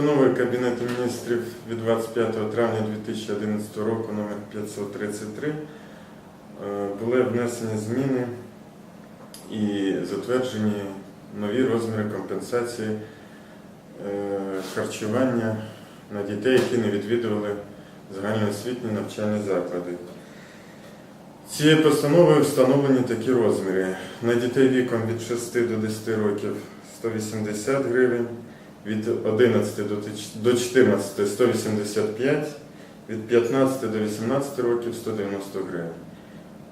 Постанови Кабінету міністрів від 25 травня 2011 року номер 533 е, були внесені зміни і затверджені нові розміри компенсації е, харчування на дітей, які не відвідували загальноосвітні навчальні заклади. Цією постановою встановлені такі розміри. На дітей віком від 6 до 10 років 180 гривень від 11 до 14 185, від 15 до 18 років 190 гривень.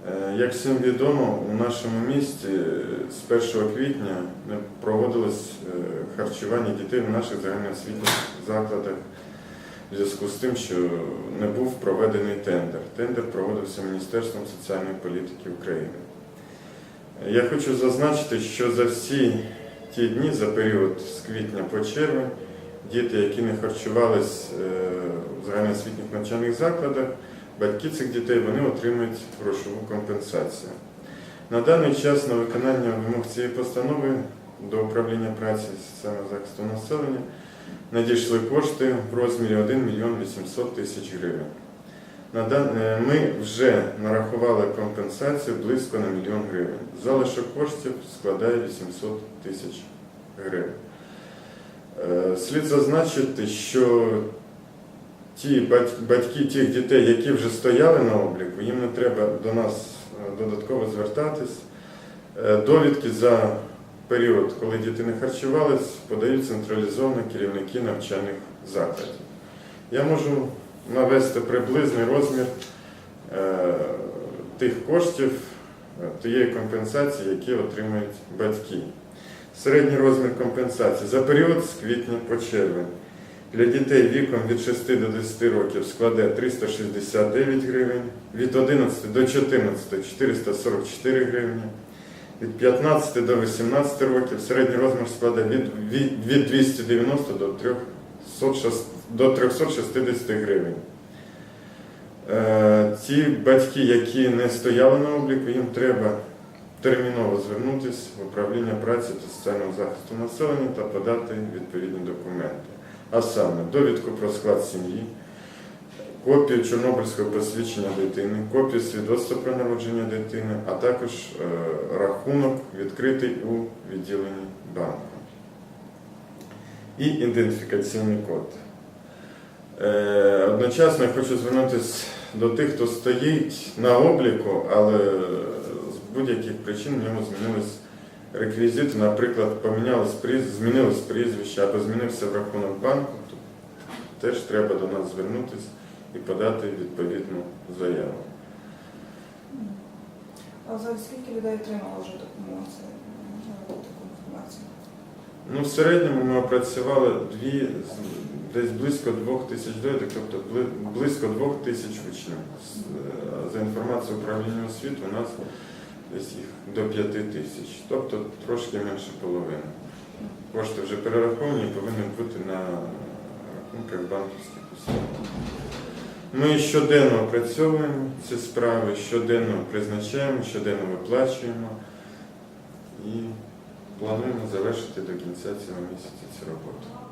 Е, Як всім відомо, у нашому місті е, з 1 квітня проводилось е, харчування дітей в наших загальноосвітніх закладах в зв'язку з тим, що не був проведений тендер. Тендер проводився Міністерством соціальної політики України. Я хочу зазначити, що за всі ті дні, за період з квітня по червень, діти, які не харчувались е, в загальноосвітніх навчальних закладах, батьки цих дітей вони отримують грошову компенсацію. На даний час на виконання вимог цієї постанови до управління праці соціального захисту населення надійшли кошти в розмірі 1 мільйон 800 тисяч гривень. Е, Ми вже нарахували компенсацію близько на мільйон гривень. Залишок коштів складає 800 тисяч гривень. Е, Слід зазначити, що ті батьки тих дітей, які вже стояли на обліку, їм не треба до нас е, додатково звертатись. Довідки за період, коли діти не харчувались, подають централізовано керівники навчальних закладів. Я можу навести приблизний розмір е, тих коштів, е, тієї компенсації, які отримують батьки. Середній розмір компенсації за період з квітня по червень для дітей віком від 6 до 10 років складе 369 гривень, від 11 до 14 444 гривні, від 15 до 18 років середній розмір складе від, від, від 290 до 306 до 360 гривень. Е, Ті батьки, які не стояли на обліку, їм треба терміново звернутися в управління праці та соціального захисту населення та подати відповідні документи. А саме довідку про склад сім'ї, копію Чорнобильського посвідчення дитини, копію свідоцтва про народження дитини, а також е, рахунок відкритий у відділенні банку і ідентифікаційний код. Е, Одночасно я хочу звернутися до тих, хто стоїть на обліку, але з будь-яких причин в ньому змінились реквізити. Наприклад, змінилось прізвище або змінився в рахунок банку, то теж треба до нас звернутися і подати відповідну заяву. А зараз скільки людей отримало вже допомогу? Це таку інформацію? Ну, в середньому ми опрацювали дві, десь близько двох тисяч довідок, тобто близько двох тисяч учнів. Е, За інформацією управління освіти у нас десь їх до п'яти тисяч, тобто трошки менше половини. Кошти вже перераховані повинні бути на рахунках банківських установ. Ми щоденно опрацьовуємо ці справи, щоденно призначаємо, щоденно виплачуємо і плануємо завершити до кінця цього місяця цю роботу.